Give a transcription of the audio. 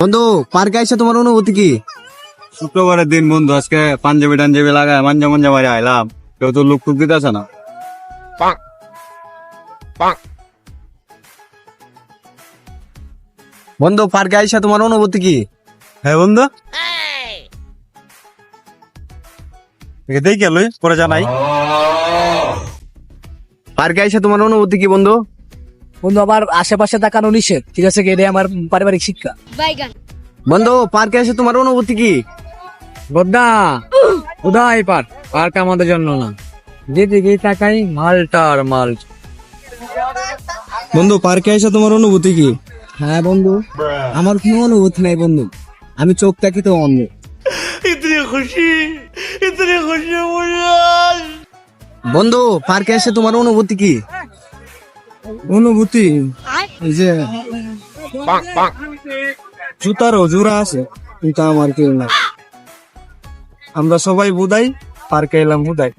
বন্ধু পার্কে এসে তোমার অনুভূতি কি? শুক্রবারের দিন বন্ধু আজকে পাঞ্জাবি টাঞ্জাবি লাগায় মাঞ্জা মাঞ্জা মারি আইলাম। কেউ তো লোক টুক দিতেছে না। বন্ধু পার্কে এসে তোমার অনুভূতি কি? হ্যাঁ বন্ধু। দেখি লই পরে জানাই। পার্কে এসে তোমার অনুভূতি কি বন্ধু? বন্ধু আমার আশেপাশে তাকানো নিষেধ ঠিক আছে? কি এটাই আমার পারিবারিক শিক্ষা। বন্ধু পার্কে এসে তোমার অনুভূতি কি? বদ্দা উদয় পার পার্ক আমাদের জন্য না। যেদিকে তাকাই মালটার মাল। বন্ধু পার্কে এসে তোমার অনুভূতি কি? হ্যাঁ বন্ধু আমার কোনো অনুভূতি নাই বন্ধু। আমি চোখ তাকি তো অন্ধ। বন্ধু পার্কে এসে তোমার অনুভূতি কি? অনুভূতি। এই যে জুতার জোড়া আছে কিন্তু আমার কেউ না আমরা সবাই বুদাই পার্কে এলাম বুদাই